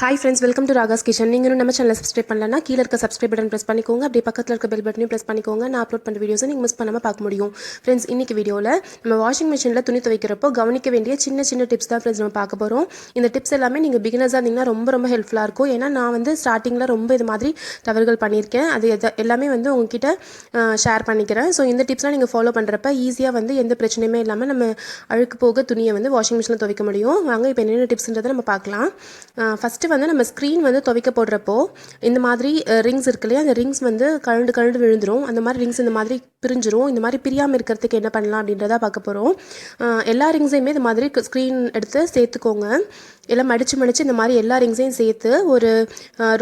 Hi friends welcome to Raaga's kitchen நீங்கள் இன்னும் நம்ம சேனல் சப்ஸ்கிரைப் பண்ணலன்னா கீழே இருக்க சப்ஸ்கிரைப் பட்டன் ப்ரெஸ் பண்ணிக்கோங்க. அப்படியே பக்கத்தில் இருக்க பெல் பட்டனையும் ப்ரெஸ் பண்ணிக்கோங்க. நான் அப்லோட் பண்ணுற வீடியோஸை நீங்கள் மிஸ் பண்ணாமல் பார்க்க முடியும். ஃப்ரெண்ட்ஸ் இன்னைக்கு வீடியோவில் நம்ம வாஷிங் மிஷினில் துணி துவைக்கிறப்போ கவனிக்க வேண்டிய சின்ன சின்ன டிப்ஸ் தான் ஃப்ரெண்ட்ஸ் நம்ம பார்க்க போகிறோம் இந்த டிப்ஸ் எல்லாமே நீங்கள் பிகினர்ஸாக இருந்தீங்கன்னா ரொம்ப ரொம்ப ஹெல்ப்ஃபுல்லாக இருக்கும். ஏன்னா நான் வந்து ஸ்டார்டிங்கில் ரொம்ப இது மாதிரி தவறுகள் பண்ணியிருக்கேன். அது எதை எல்லாமே வந்து உங்ககிட்ட ஷேர் பண்ணிக்கிறேன். ஸோ இந்த டிப்ஸ்லாம் நீங்கள் ஃபாலோ பண்ணுறப்ப ஈஸியாக வந்து எந்த பிரச்சனையுமே இல்லாமல் நம்ம அழுக்கு போக துணியை வந்து வாஷிங் மிஷினில் துவைக்க முடியும். வாங்க இப்போ என்னென்ன டிப்ஸ்ன்றதை நம்ம பார்க்கலாம். ஃபஸ்ட்டு வந்து நம்ம ஸ்க்ரீன் வந்து துவைக்க போடுறப்போ இந்த மாதிரி ரிங்ஸ் இருக்கு இல்லையா? அந்த ரிங்ஸ் வந்து கழண்டு கழண்டு விழுந்துடும் அந்த மாதிரி ரிங்ஸ் இந்த மாதிரி பிரிஞ்சிரும். இந்த மாதிரி பிரியாமல் இருக்கிறதுக்கு என்ன பண்ணலாம் அப்படின்றத பார்க்க போகிறோம் எல்லா ரிங்ஸையுமே இந்த மாதிரி ஸ்க்ரீன் எடுத்து சேர்த்துக்கோங்க. எல்லாம் மடித்து மடித்து இந்த மாதிரி எல்லா ரிங்ஸையும் சேர்த்து ஒரு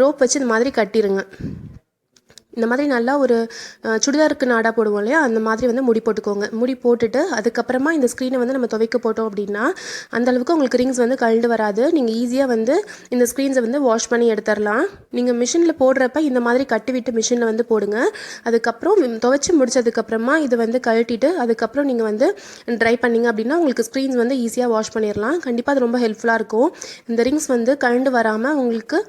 ரோப் வச்சு இந்த மாதிரி கட்டிடுங்க இந்த மாதிரி நல்லா ஒரு சுடிதாருக்கு நாடாக போடுவோம் இல்லையா? அந்த மாதிரி வந்து முடி போட்டுக்கோங்க. முடி போட்டுட்டு அதுக்கப்புறமா இந்த ஸ்க்ரீனை வந்து நம்ம துவைக்க போட்டோம் அப்படின்னா அந்த அளவுக்கு உங்களுக்கு ரிங்ஸ் வந்து கழண்டு வராது. நீங்கள் ஈஸியாக வந்து இந்த ஸ்க்ரீன்ஸை வந்து வாஷ் பண்ணி எடுத்துடலாம் நீங்கள் மிஷினில் போடுறப்ப இந்த மாதிரி கட்டி விட்டு மிஷினில் வந்து போடுங்க. அதுக்கப்புறம் துவைச்சி முடிச்சதுக்கப்புறமா இது வந்து கழட்டிட்டு அதுக்கப்புறம் நீங்கள் வந்து ட்ரை பண்ணிங்க அப்படின்னா உங்களுக்கு ஸ்க்ரீன்ஸ் வந்து ஈஸியாக வாஷ் பண்ணிடலாம் கண்டிப்பாக அது ரொம்ப ஹெல்ப்ஃபுல்லாக இருக்கும். இந்த ரிங்ஸ் வந்து கழண்டு வராமல் உங்களுக்கு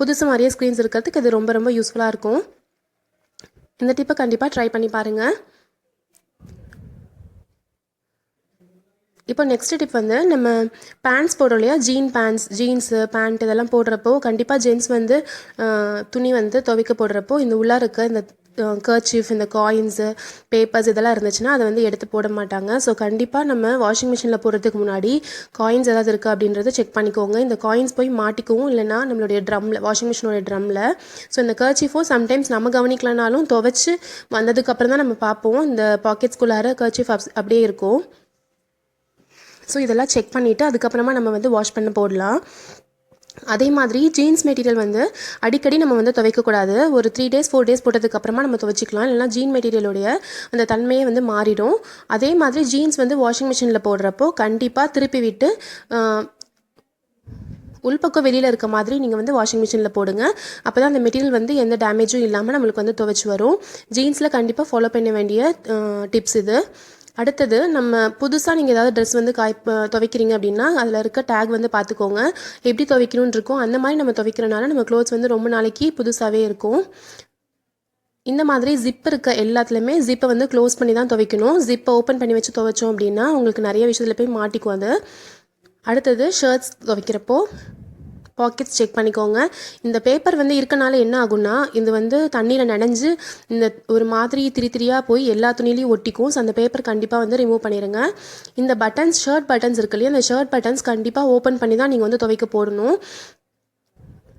புதுசு மாதிரியே ஸ்க்ரீன்ஸ் இருக்கிறதுக்கு இது ரொம்ப ரொம்ப யூஸ்ஃபுல்லாக இருக்கும். இந்த டிப்பை கண்டிப்பாக ட்ரை பண்ணி பாருங்கள் இப்போ நெக்ஸ்ட் டிப் வந்து நம்ம பேண்ட்ஸ் போடுறோம் இல்லையா? ஜீன் பேண்ட்ஸ் ஜீன்ஸு பேண்ட் இதெல்லாம் போடுறப்போ கண்டிப்பாக ஜென்ஸ் வந்து துணி வந்து துவைக்க போடுறப்போ இந்த உள்ளே இருக்க இந்த கர்ச்சீஃப் இந்த காயின்ஸு பேப்பர்ஸ் இதெல்லாம் இருந்துச்சுன்னா அதை வந்து எடுத்து போட மாட்டாங்க. ஸோ கண்டிப்பாக நம்ம வாஷிங் மிஷினில் போடுறதுக்கு முன்னாடி காயின்ஸ் ஏதாவது இருக்குது அப்படின்றத செக் பண்ணிக்கோங்க. இந்த காயின்ஸ் போய் மாட்டிக்கவும் இல்லைனா நம்மளுடைய ட்ரம்மில் வாஷிங் மிஷினோட ட்ரம்மில் ஸோ இந்த கர்ச்சீஃபும் சம்டைம்ஸ் நம்ம கவனிக்கலனாலும் துவைச்சு வந்ததுக்கப்புறம் தான் நம்ம பார்ப்போம். இந்த பாக்கெட்ஸ்குள்ளார கர்ச்சீஃப் அப்படியே இருக்கும். ஸோ இதெல்லாம் செக் பண்ணிவிட்டு அதுக்கப்புறமா நம்ம வந்து வாஷ் பண்ண போடலாம். அதே மாதிரி ஜீன்ஸ் மெட்டீரியல் வந்து அடிக்கடி நம்ம வந்து துவைக்கக்கூடாது. ஒரு த்ரீ டேஸ் ஃபோர் டேஸ் போட்டதுக்கப்புறமா நம்ம துவைச்சிக்கலாம். இல்லைனா ஜீன் மெட்டீரியலுடைய அந்த தன்மையே வந்து மாறிடும். அதே மாதிரி ஜீன்ஸ் வந்து வாஷிங் மிஷினில் போடுறப்போ கண்டிப்பாக திருப்பி விட்டு உள்பக்கம் வெளியில் இருக்க மாதிரி நீங்கள் வந்து வாஷிங் மிஷினில் போடுங்க. அப்போ தான் அந்த மெட்டீரியல் வந்து எந்த டேமேஜும் இல்லாமல் நம்மளுக்கு வந்து துவைச்சி வரும். ஜீன்ஸில் கண்டிப்பாக ஃபாலோ பண்ண வேண்டிய டிப்ஸ் இது. அடுத்தது நம்ம புதுசாக நீங்கள் ஏதாவது ட்ரெஸ் வந்து காய் துவைக்கிறீங்க அப்படின்னா அதில் இருக்க டேக் வந்து பார்த்துக்கோங்க எப்படி துவைக்கணும்னு இருக்கும். அந்த மாதிரி நம்ம துவைக்கிறனால நம்ம க்ளோத்ஸ் வந்து ரொம்ப நாளைக்கு புதுசாகவே இருக்கும். இந்த மாதிரி ஜிப் இருக்க எல்லாத்துலேயுமே ஜிப்பை வந்து க்ளோஸ் பண்ணி தான் துவைக்கணும். ஜிப்பை ஓப்பன் பண்ணி வச்சு துவைச்சோம் அப்படின்னா உங்களுக்கு நிறைய விஷயத்தில் போய் மாட்டிக்கும் அது. அடுத்தது ஷர்ட்ஸ் துவைக்கிறப்போ பாக்கெட்ஸ் செக் பண்ணிக்கோங்க. இந்த பேப்பர் வந்து இருக்கனால என்ன ஆகும்னா இது வந்து தண்ணியில் நனைஞ்சு இந்த ஒரு மாதிரி திரி திரியாக போய் எல்லா துணிலையும் ஒட்டிக்கும். ஸோ அந்த பேப்பர் கண்டிப்பாக வந்து ரிமூவ் பண்ணிடுங்க இந்த பட்டன்ஸ் ஷர்ட் பட்டன்ஸ் இருக்கு இல்லையா? அந்த ஷர்ட் பட்டன்ஸ் கண்டிப்பாக ஓப்பன் பண்ணி தான் நீங்கள் வந்து துவைக்க போடணும்.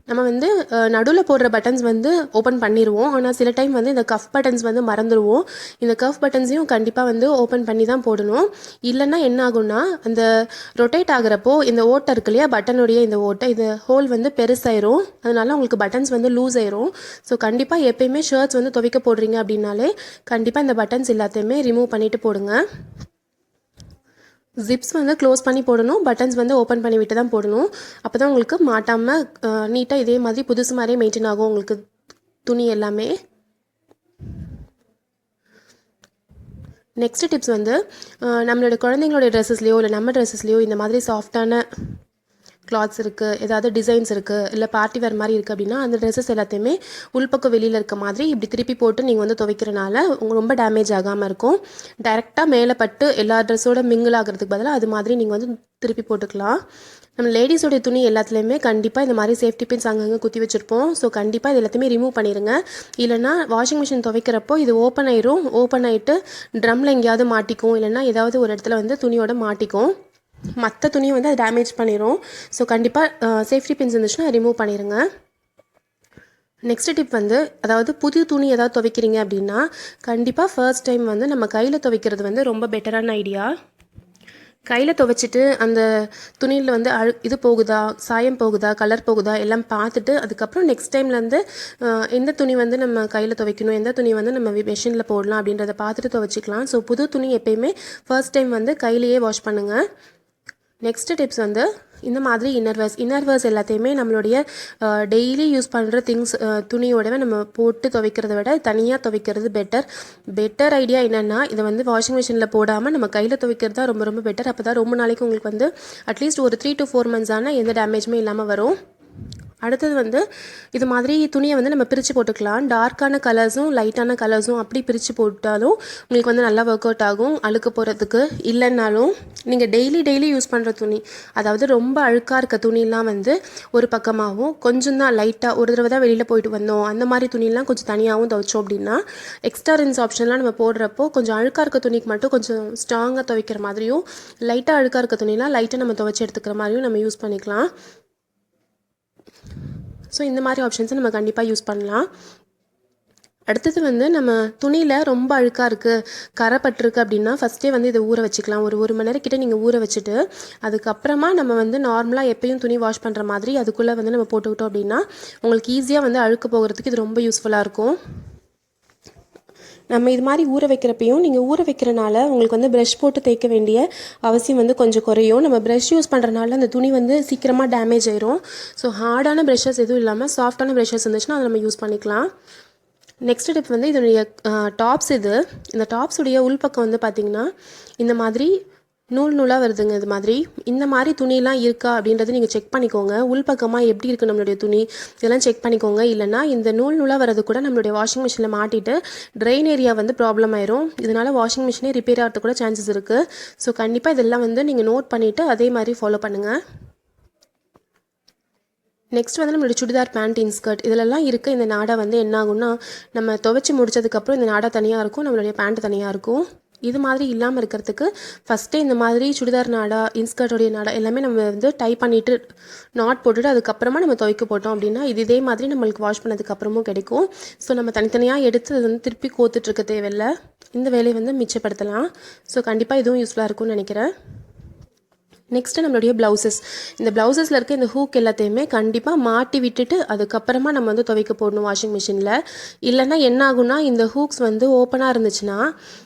நம்ம வந்து நடுவில் போடுற பட்டன்ஸ் வந்து ஓப்பன் பண்ணிடுவோம் ஆனால் சில டைம் வந்து இந்த கஃப் பட்டன்ஸ் வந்து மறந்துடுவோம் இந்த கஃப் பட்டன்ஸையும் கண்டிப்பாக வந்து ஓப்பன் பண்ணி தான் போடணும். இல்லைன்னா என்ன ஆகும்னா அந்த ரொட்டேட் ஆகுறப்போ இந்த ஓட்டை இருக்கு இல்லையா பட்டனுடைய இந்த ஓட்டை இந்த ஹோல் வந்து பெருசாயிரும். அதனால உங்களுக்கு பட்டன்ஸ் வந்து லூஸ் ஆயிரும். ஸோ கண்டிப்பாக எப்பயுமே ஷர்ட்ஸ் வந்து துவைக்க போடுறீங்க அப்படின்னாலே கண்டிப்பாக இந்த பட்டன்ஸ் எல்லாத்தையுமே ரிமூவ் பண்ணிவிட்டு போடுங்க. ஜிப்ஸ் வந்து க்ளோஸ் பண்ணி போடணும் பட்டன்ஸ் வந்து ஓப்பன் பண்ணி விட்டு தான் போடணும். அப்போ தான் உங்களுக்கு மாட்டாமல் நீட்டாக இதே மாதிரி புதுசு மாதிரியே மெயின்டைன் ஆகும் உங்களுக்கு துணி எல்லாமே. நெக்ஸ்ட் டிப்ஸ் வந்து நம்மளோட குழந்தைங்களோட ட்ரெஸ்ஸஸ்லையோ இல்லை நம்ம ட்ரெஸ்ஸஸ்லையோ இந்த மாதிரி சாஃப்டான கிளாத்ஸ் இருக்குது ஏதாவது டிசைன்ஸ் இருக்குது இல்லை பார்ட்டி வேர் மாதிரி இருக்குது அப்படின்னா அந்த ட்ரெஸ்ஸஸ் எல்லாத்தையுமே உள்பக்கம் வெளியில் இருக்க மாதிரி இப்படி திருப்பி போட்டு நீங்கள் வந்து துவைக்கிறனால உங்களுக்கு ரொம்ப டேமேஜ் ஆகாமல் இருக்கும். டைரெக்டாக மேலே பட்டு எல்லா ட்ரெஸ்ஸோட மிங்கிள் ஆகிறதுக்கு பதிலாக அது மாதிரி நீங்கள் வந்து திருப்பி போட்டுக்கலாம். நம்ம லேடிஸோடைய துணி எல்லாத்துலேயுமே கண்டிப்பாக இந்த மாதிரி சேஃப்டி பின்ஸ் அங்கங்கே குத்தி வச்சுருப்போம். ஸோ கண்டிப்பாக இது எல்லாத்தையுமே ரிமூவ் பண்ணிடுங்க இல்லைன்னா வாஷிங் மிஷின் துவைக்கிறப்போ இது ஓப்பன் ஆயிரும். ஓப்பன் ஆகிட்டு ட்ரம்மில் எங்கேயாவது மாட்டிக்கும். இல்லைன்னா ஏதாவது ஒரு இடத்துல வந்து துணியோட மாட்டிக்கும். மற்ற துணியை வந்து அது டேமேஜ் பண்ணிடும் ஸோ கண்டிப்பாக சேஃப்டி பின்ஸ் இருந்துச்சுன்னா ரிமூவ் பண்ணிடுங்க நெக்ஸ்ட் டிப் வந்து அதாவது புது துணி ஏதாவது துவைக்கிறீங்க அப்படின்னா கண்டிப்பாக ஃபர்ஸ்ட் டைம் வந்து நம்ம கையில் துவைக்கிறது வந்து ரொம்ப பெட்டரான ஐடியா கையில் துவைச்சிட்டு அந்த துணியில் வந்து அழு இது போகுதா சாயம் போகுதா கலர் போகுதா எல்லாம் பார்த்துட்டு அதுக்கப்புறம் நெக்ஸ்ட் டைம்லேருந்து எந்த துணி வந்து நம்ம கையில் துவைக்கணும் எந்த துணி வந்து நம்ம மிஷினில் போடலாம் அப்படின்றத பார்த்துட்டு துவைச்சிக்கலாம். ஸோ புது துணி எப்பயுமே ஃபர்ஸ்ட் டைம் வந்து கையிலேயே வாஷ் பண்ணுங்கள் நெக்ஸ்ட் டிப்ஸ் வந்து இந்த மாதிரி இன்னர்வேர்ஸ் இன்னர்வேர்ஸ் எல்லாத்தையுமே நம்மளுடைய டெய்லி யூஸ் பண்ணுற திங்ஸ் துணியோடவே நம்ம போட்டு துவைக்கிறத விட தனியாக துவைக்கிறது பெட்டர் பெட்டர் ஐடியா என்னென்னா இதை வந்து வாஷிங் மிஷினில் போடாமல் நம்ம கையில் துவைக்கிறது தான் ரொம்ப ரொம்ப பெட்டர் அப்போ தான் ரொம்ப நாளைக்கு உங்களுக்கு வந்து அட்லீஸ்ட் ஒரு த்ரீ டு ஃபோர் மந்த்ஸ் ஆனால் எந்த டேமேஜுமே இல்லாமல் வரும். அடுத்தது வந்து இது மாதிரி துணியை வந்து நம்ம பிரித்து போட்டுக்கலாம். டார்க்கான கலர்ஸும் லைட்டான கலர்ஸும் அப்படி பிரித்து போட்டாலும் உங்களுக்கு வந்து நல்லா ஒர்க் அவுட் ஆகும். அழுக்கு போகிறதுக்கு இல்லைன்னாலும் நீங்கள் டெய்லி டெய்லி யூஸ் பண்ணுற துணி அதாவது ரொம்ப அழுக்காக இருக்க துணிலாம் வந்து ஒரு பக்கமாகவும் கொஞ்சம் தான் லைட்டாக ஒரு தடவை தான் வெளியில் போயிட்டு வந்தோம். அந்த மாதிரி துணிலாம் கொஞ்சம் தனியாகவும் துவைச்சோம் அப்படின்னா எக்ஸ்ட்ரா ரின்ஸ் ஆப்ஷன்லாம் நம்ம போடுறப்போ கொஞ்சம் அழுக்காக இருக்க துணிக்கு மட்டும் கொஞ்சம் ஸ்ட்ராங்காக துவைக்கிற மாதிரியும் லைட்டாக அழுக்காக இருக்க துணிலாம் லைட்டாக நம்ம துவைச்சி எடுத்துக்கிற மாதிரியும் நம்ம யூஸ் பண்ணிக்கலாம். ஸோ இந்த மாதிரி ஆப்ஷன்ஸை நம்ம கண்டிப்பாக யூஸ் பண்ணலாம். அடுத்தது வந்து நம்ம துணியில் ரொம்ப அழுக்காக இருக்குது கரை பட்டிருக்கு அப்படின்னா ஃபஸ்ட்டே வந்து இதை ஊற வச்சுக்கலாம். ஒரு ஒரு மணி நேரம் கிட்டே நீங்கள் ஊற வச்சுட்டு அதுக்கப்புறமா நம்ம வந்து நார்மலாக எப்பயும் துணி வாஷ் பண்ணுற மாதிரி அதுக்குள்ளே வந்து நம்ம போட்டுக்கிட்டோம் அப்படின்னா உங்களுக்கு ஈஸியாக வந்து அழுக்கு போகிறதுக்கு இது ரொம்ப யூஸ்ஃபுல்லாக இருக்கும். நம்ம இது மாதிரி ஊற வைக்கிறப்பையும் நீங்கள் ஊற வைக்கிறனால உங்களுக்கு வந்து ப்ரஷ் போட்டு தேய்க்க வேண்டிய அவசியம் வந்து கொஞ்சம் குறையும். நம்ம ப்ரஷ் யூஸ் பண்ணுறனால அந்த துணி வந்து சீக்கிரமாக டேமேஜ் ஆயிரும். ஸோ ஹார்டான ப்ரஷஸ் எதுவும் இல்லாமல் சாஃப்டான ப்ரஷஸ் இருந்துச்சுன்னா அதை நம்ம யூஸ் பண்ணிக்கலாம். நெக்ஸ்ட் டிப் வந்து இதனுடைய டாப்ஸ் இது. இந்த டாப்ஸுடைய உள்பக்கம் வந்து பார்த்திங்கன்னா இந்த மாதிரி நூல் நூலாக வருதுங்க இது மாதிரி. இந்த மாதிரி துணிலாம் இருக்கா அப்படின்றத நீங்கள் செக் பண்ணிக்கோங்க. உள்பக்கமாக எப்படி இருக்குது நம்மளுடைய துணி? இதெல்லாம் செக் பண்ணிக்கோங்க. இல்லைனா இந்த நூல் நூலாக வரது கூட நம்மளுடைய வாஷிங் மிஷினில் மாட்டிட்டு ட்ரெயின் ஏரியா வந்து ப்ராப்ளம் ஆயிரும். இதனால் வாஷிங் மிஷினே ரிப்பேர் ஆகிறது கூட சான்சஸ் இருக்குது ஸோ கண்டிப்பாக இதெல்லாம் வந்து நீங்கள் நோட் பண்ணிவிட்டு அதே மாதிரி ஃபாலோ பண்ணுங்கள் நெக்ஸ்ட் வந்து நம்மளுடைய சுடிதார் பேண்ட் இன்ஸ்கர்ட் இதிலெல்லாம் இருக்க இந்த நாடை வந்து என்ன ஆகும்னா நம்ம துவைச்சி முடிச்சதுக்கப்புறம் இந்த நாடை தனியாக இருக்கும் நம்மளுடைய பேண்ட் தனியாக இருக்கும். இது மாதிரி இல்லாமல் இருக்கிறதுக்கு ஃபஸ்ட்டே இந்த மாதிரி சுடிதார் நாடா இன்ஸ்கர்ட்டோடைய நாடா எல்லாமே நம்ம வந்து டை பண்ணிவிட்டு நாட் போட்டுட்டு அதுக்கப்புறமா நம்ம துவைக்க போட்டோம் அப்படின்னா இது இதே மாதிரி நம்மளுக்கு வாஷ் பண்ணதுக்கப்புறமும் கிடைக்கும். ஸோ நம்ம தனித்தனியாக எடுத்து அது வந்து திருப்பி கோத்துட்ருக்க தேவையில்லை. இந்த வேலையை வந்து மிச்சப்படுத்தலாம். ஸோ கண்டிப்பாக இதுவும் யூஸ்ஃபுல்லாக இருக்கும்னு நினைக்கிறேன். நெக்ஸ்ட்டு நம்மளுடைய ப்ளவுசஸ் இந்த ப்ளவுசஸில் இருக்க இந்த ஹூக் எல்லாத்தையுமே கண்டிப்பாக மாட்டி விட்டுட்டு அதுக்கப்புறமா நம்ம வந்து துவைக்க போடணும் வாஷிங் மிஷினில் இல்லைன்னா என்ன ஆகும்னா இந்த ஹூக்ஸ் வந்து ஓப்பனாக இருந்துச்சுன்னா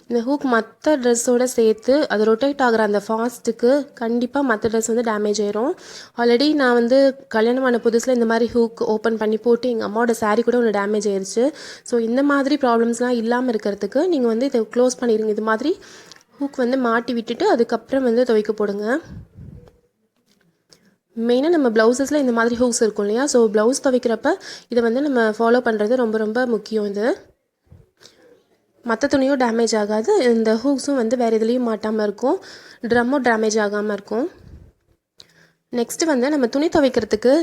இந்த ஹூக் மற்ற ட்ரெஸ்ஸோடு சேர்த்து அது ரொட்டேட் ஆகிற அந்த ஃபாஸ்ட்டுக்கு கண்டிப்பாக மற்ற ட்ரெஸ் வந்து டேமேஜ் ஆயிரும். ஆல்ரெடி நான் வந்து கல்யாணமான புதுசில் இந்த மாதிரி ஹூக் ஓப்பன் பண்ணி போட்டு எங்கள் அம்மாவோட சாரீ கூட ஒன்று டேமேஜ் ஆயிடுச்சு ஸோ இந்த மாதிரி ப்ராப்ளம்ஸ்லாம் இல்லாமல் இருக்கிறதுக்கு நீங்கள் வந்து இதை க்ளோஸ் பண்ணிடுங்க இது மாதிரி ஹூக் வந்து மாட்டி விட்டுட்டு அதுக்கப்புறம் வந்து துவைக்க போடுங்க. மெயினாக நம்ம ப்ளவுசஸில் இந்த மாதிரி ஹூக்ஸ் இருக்கும் இல்லையா? ஸோ ப்ளவுஸ் துவைக்கிறப்ப இதை வந்து நம்ம ஃபாலோ பண்ணுறது ரொம்ப ரொம்ப முக்கியம் இது. மற்ற துணியும் டேமேஜ் ஆகாது. இந்த ஹூக்ஸும் வந்து வேறு எதுலேயும் மாட்டாமல் இருக்கும். ட்ரம்மும் டேமேஜ் ஆகாமல் இருக்கும். நெக்ஸ்ட்டு வந்து நம்ம துணி துவைக்கிறதுக்கு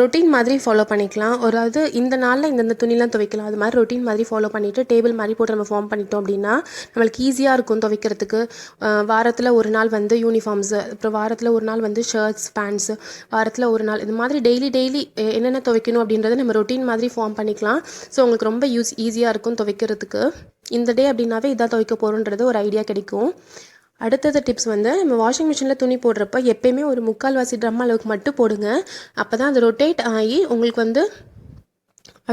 ரொட்டீன் மாதிரி ஃபாலோ பண்ணிக்கலாம். அதாவது இந்த நாளில் இந்தந்த துணிலாம் துவைக்கலாம். அது மாதிரி ரொட்டீன் மாதிரி ஃபாலோ பண்ணிவிட்டு டேபிள் மாதிரி போட்டு நம்ம ஃபார்ம் பண்ணிட்டோம் அப்படின்னா நம்மளுக்கு ஈஸியாக இருக்கும் துவைக்கிறதுக்கு. வாரத்தில் ஒரு நாள் வந்து யூனிஃபார்ம்ஸு அப்புறம் வாரத்தில் ஒரு நாள் வந்து ஷர்ட்ஸ் பேண்ட்ஸு வாரத்தில் ஒரு நாள் இது மாதிரி டெய்லி டெய்லி என்னென்ன துவைக்கணும் அப்படின்றத நம்ம ரொட்டீன் மாதிரி ஃபார்ம் பண்ணிக்கலாம். ஸோ உங்களுக்கு ரொம்ப யூஸ் ஈஸியாக இருக்கும் துவைக்கிறதுக்கு. இந்த டே அப்படின்னாவே இதாக துவைக்க போகிறோன்றது ஒரு ஐடியா கிடைக்கும். அடுத்தது டிப்ஸ் வந்து நம்ம வாஷிங் மிஷினில் துணி போடுறப்ப எப்பயுமே ஒரு முக்கால்வாசி ட்ரம் அளவுக்கு மட்டும் போடுங்க. அப்போ தான் அது ரொட்டேட் ஆகி உங்களுக்கு வந்து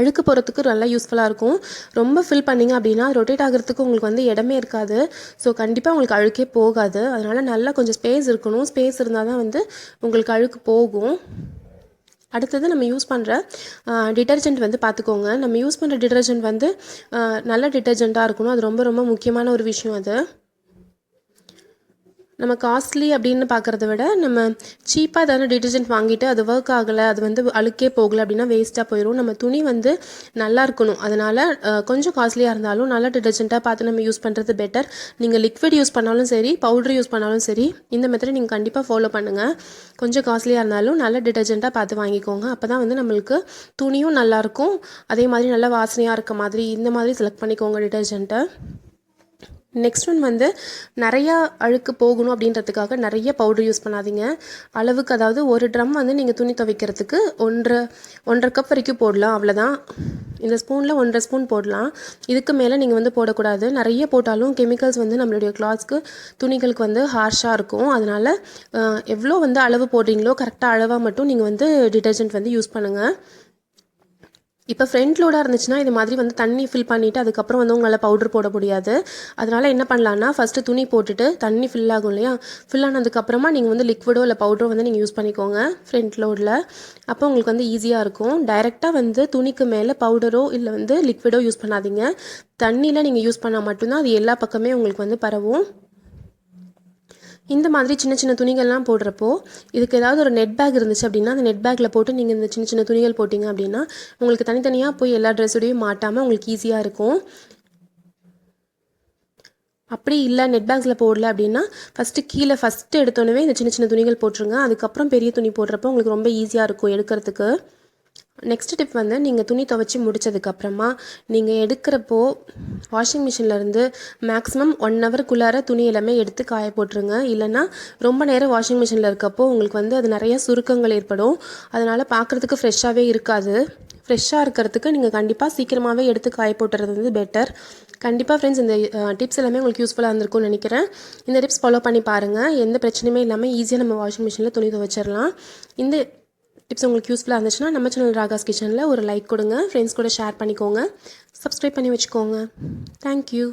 அழுக்கு போகிறதுக்கு நல்லா யூஸ்ஃபுல்லாக இருக்கும். ரொம்ப ஃபில் பண்ணிங்க அப்படின்னா ரொட்டேட் ஆகிறதுக்கு உங்களுக்கு வந்து இடமே இருக்காது. ஸோ கண்டிப்பாக உங்களுக்கு அழுக்கே போகாது. அதனால் நல்லா கொஞ்சம் ஸ்பேஸ் இருக்கணும். ஸ்பேஸ் இருந்தால் தான் வந்து உங்களுக்கு அழுக்கு போகும். அடுத்தது நம்ம யூஸ் பண்ணுற டிட்டர்ஜென்ட் வந்து பார்த்துக்கோங்க நம்ம யூஸ் பண்ணுற டிட்டர்ஜென்ட் வந்து நல்ல டிட்டர்ஜெண்ட்டாக இருக்கணும். அது ரொம்ப ரொம்ப முக்கியமான ஒரு விஷயம் அது. நம்ம காஸ்ட்லி அப்படின்னு பார்க்குறத விட நம்ம சீப்பாக ஏதாவது டிட்டர்ஜென்ட் வாங்கிட்டு அது ஒர்க் ஆகலை அது வந்து அழுக்கே போகலை அப்படின்னா வேஸ்ட்டாக போயிடும் நம்ம துணி வந்து நல்லா இருக்கணும். அதனால் கொஞ்சம் காஸ்ட்லியாக இருந்தாலும் நல்ல டிட்டர்ஜென்ட்டாக பார்த்து நம்ம யூஸ் பண்ணுறது பெட்டர் நீங்கள் லிக்விட் யூஸ் பண்ணாலும் சரி பவுடர் யூஸ் பண்ணாலும் சரி இந்த மெத்தடை நீங்கள் கண்டிப்பாக ஃபாலோ பண்ணுங்கள் கொஞ்சம் காஸ்ட்லியாக இருந்தாலும் நல்ல டிட்டர்ஜென்ட்டாக பார்த்து வாங்கிக்கோங்க. அப்போ தான் வந்து நம்மளுக்கு துணியும் நல்லாயிருக்கும் அதே மாதிரி நல்லா வாசனையாக இருக்க மாதிரி இந்த மாதிரி செலக்ட் பண்ணிக்கோங்க டிட்டர்ஜென்ட்டை நெக்ஸ்ட் ஒன் வந்து நிறையா அழுக்கு போகணும் அப்படின்றதுக்காக நிறைய பவுடர் யூஸ் பண்ணாதீங்க. அளவுக்கு அதாவது ஒரு ட்ரம் வந்து நீங்கள் துணி துவைக்கிறதுக்கு ஒன்றரை ஒன்றரை கப் வரைக்கும் போடலாம் அவ்வளோதான் இந்த ஸ்பூனில் ஒன்றரை ஸ்பூன் போடலாம். இதுக்கு மேலே நீங்கள் வந்து போடக்கூடாது. நிறைய போட்டாலும் கெமிக்கல்ஸ் வந்து நம்மளுடைய கிளாத்ஸ்க்கு துணிகளுக்கு வந்து ஹார்ஷாக இருக்கும். அதனால் எவ்வளோ வந்து அளவு போடுறீங்களோ கரெக்டாக அளவாக மட்டும் நீங்கள் வந்து டிடர்ஜென்ட் வந்து யூஸ் பண்ணுங்கள் இப்போ ஃப்ரண்ட் லோடாக இருந்துச்சுன்னா இது மாதிரி வந்து தண்ணி ஃபில் பண்ணிவிட்டு அதுக்கப்புறம் வந்து உங்களால் பவுடர் போட முடியாது. அதனால் என்ன பண்ணலான்னா ஃபஸ்ட்டு துணி போட்டுட்டு தண்ணி ஃபில் ஆகும் இல்லையா? ஃபில் ஆனதுக்கப்புறமா நீங்கள் வந்து லிக்விடோ இல்லை பவுடரோ வந்து நீங்கள் யூஸ் பண்ணிக்கோங்க ஃப்ரண்ட் லோடில் அப்போ உங்களுக்கு வந்து ஈஸியாக இருக்கும். டைரெக்டாக வந்து துணிக்கு மேலே பவுடரோ இல்லை வந்து லிக்விடோ யூஸ் பண்ணாதீங்க. தண்ணியில் நீங்கள் யூஸ் பண்ணால் மட்டும்தான் அது எல்லா பக்கமே உங்களுக்கு வந்து பரவும். இந்த மாதிரி சின்ன சின்ன துணிகள்லாம் போடுறப்போ இதுக்கு ஏதாவது ஒரு நெட் பேக் இருந்துச்சு அப்படின்னா அந்த நெட் பேக்கில் போட்டு நீங்கள் இந்த சின்ன சின்ன துணிகள் போட்டிங்க அப்படின்னா உங்களுக்கு தனித்தனியாக போய் எல்லா ட்ரெஸ்ஸோடையும் மாட்டாமல் உங்களுக்கு ஈஸியாக இருக்கும். அப்படி இல்லை நெட் பேக்ஸில் போடல அப்படின்னா ஃபஸ்ட்டு கீழே ஃபஸ்ட்டு எடுத்தோன்னே இந்த சின்ன சின்ன துணிகள் போட்டுருங்க. அதுக்கப்புறம் பெரிய துணி போடுறப்போ உங்களுக்கு ரொம்ப ஈஸியாக இருக்கும் எடுக்கிறதுக்கு. நெக்ஸ்ட் டிப் வந்து நீங்கள் துணி துவைச்சி முடிச்சதுக்கப்புறமா நீங்கள் எடுக்கிறப்போ வாஷிங் மிஷின்லேருந்து மேக்ஸிமம் ஒன் ஹவருக்குள்ளார துணி எல்லாமே எடுத்து காய போட்டுருங்க. இல்லைன்னா ரொம்ப நேரம் வாஷிங் மிஷினில் இருக்கப்போ உங்களுக்கு வந்து அது நிறைய சுருக்கங்கள் ஏற்படும். அதனால் பார்க்குறதுக்கு ஃப்ரெஷ்ஷாகவே இருக்காது. ஃப்ரெஷ்ஷாக இருக்கிறதுக்கு நீங்கள் கண்டிப்பாக சீக்கிரமாகவே எடுத்து காய போட்டுறது வந்து பெட்டர் கண்டிப்பாக ஃப்ரெண்ட்ஸ் இந்த டிப்ஸ் எல்லாமே உங்களுக்கு யூஸ்ஃபுல்லாக இருந்திருக்கும்னு நினைக்கிறேன். இந்த டிப்ஸ் ஃபாலோ பண்ணி பாருங்கள் எந்த பிரச்சனையுமே இல்லாமல் ஈஸியாக நம்ம வாஷிங் மிஷினில் துணி துவைச்சிடலாம். இந்த டிப்ஸ் உங்களுக்கு யூஸ்ஃபுல்லாக இருந்துச்சுன்னா நம்ம சேனல் ராகாஸ் கிச்சனில் ஒரு லைக் கொடுங்க. ஃப்ரெண்ட்ஸ் கூட ஷேர் பண்ணிக்கோங்க. சப்ஸ்கிரைப் பண்ணி வச்சுக்கோங்க. தேங்க்யூ